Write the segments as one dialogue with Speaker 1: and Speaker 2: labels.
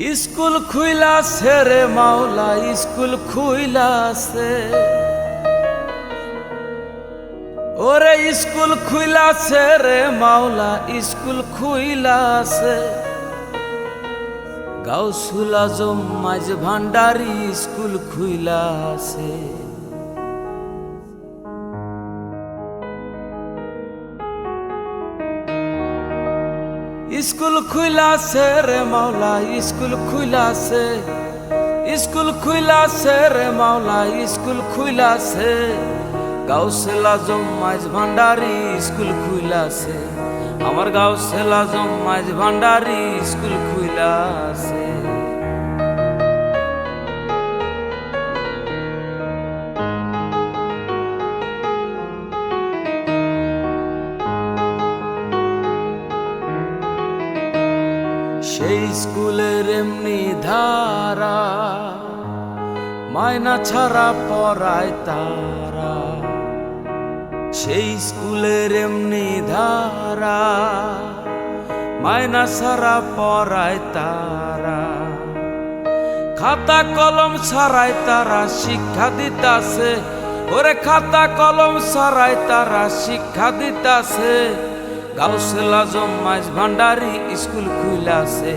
Speaker 1: School খুইলাছে রে মাওলা, school খুইলাছে ওরে স্কুল খুইলাছে রে মাওলা, স্কুল খুইলাছে গাউসুল আজম, মাঝ ভান্ডারি স্কুল খুইলাছে স্কুল খুইলাছে রে মাওলা, স্কুল খুইলাছে। স্কুল খুইলাছে রে মাওলা, স্কুল খুইলাছে। গাউসেল আজম মাঝ ভান্ডারি স্কুল খুইলাছে। আমার গাউসেল আজম মাঝ ভান্ডারি স্কুল খুইলাছে। সেই স্কুলের এমনি ধারা মায়না ছাড়া পড়ায় তারা। সেই স্কুলের এমনি ধারা মায়না ছাড়া পড়ায় তারা। খাতা কলম ছাড়াই তারা শিক্ষা দিতাছে, ওরে খাতা কলম ছাড়াই তারা শিক্ষা দিতাছে। গাউসেল আজম মাঝ ভান্ডারি স্কুল খুইলাছে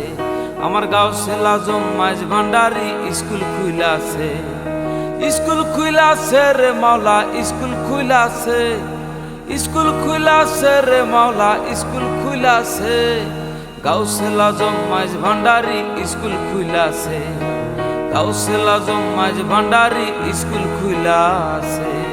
Speaker 1: আমার গাউসেল আজম মাঝ ভান্ডারি স্কুল খুইলাছে স্কুল খুইলাছে রে মাওলা, স্কুল খুইলাছে স্কুল খুইলাছে রে মাওলা, স্কুল খুইলাছে গাউসেল আজম মাইজ ভান্ডারি স্কুল খুইলাছে গাউসেল আজম মাইজ ভান্ডারি স্কুল খুইলাছে সেই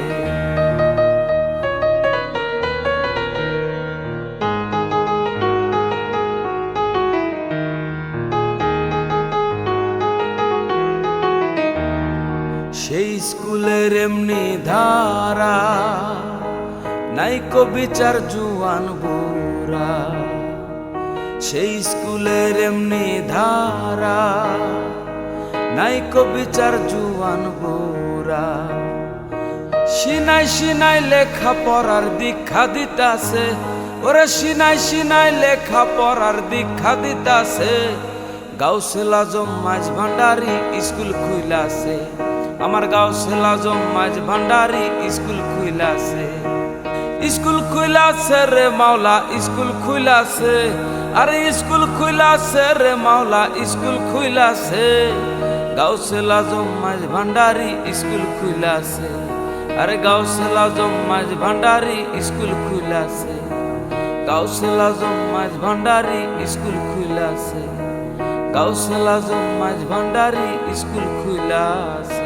Speaker 1: স্কুলের এমনি ধারা নাইকো বিচার জুয়ান বুড়া। সেই স্কুলের এমনি ধারা নাইকো বিচার জুয়ান বুড়া। সিনাই সিনাই লেখা পড়ার দীক্ষা দিতাছে, ওরে সিনাই সিনাই লেখা পড়ার দীক্ষা দিতাছে। গাউসেল আজম মাঝ ভান্ডারি স্কুল খুইলাছে। আমার গাউসেল আজম মাঝ ভান্ডারি স্কুল খুইলাছে। স্কুল খুইলাছে রে মাওলা, স্কুল খুইলাছে। আরে স্কুল খুইলাছে রে মাওলা, স্কুল খুইলাছে। গাউসেল আজম মাঝ ভান্ডারি স্কুল খুইলাছে। আরে গাউসেল আজম মাঝ ভান্ডারি স্কুল খুইলাছে। গাউসেল আজম মাঝ ভান্ডারি স্কুল খুইলাছে। গাউসেল আজম মাঝ ভান্ডারি স্কুল খুইলাছে।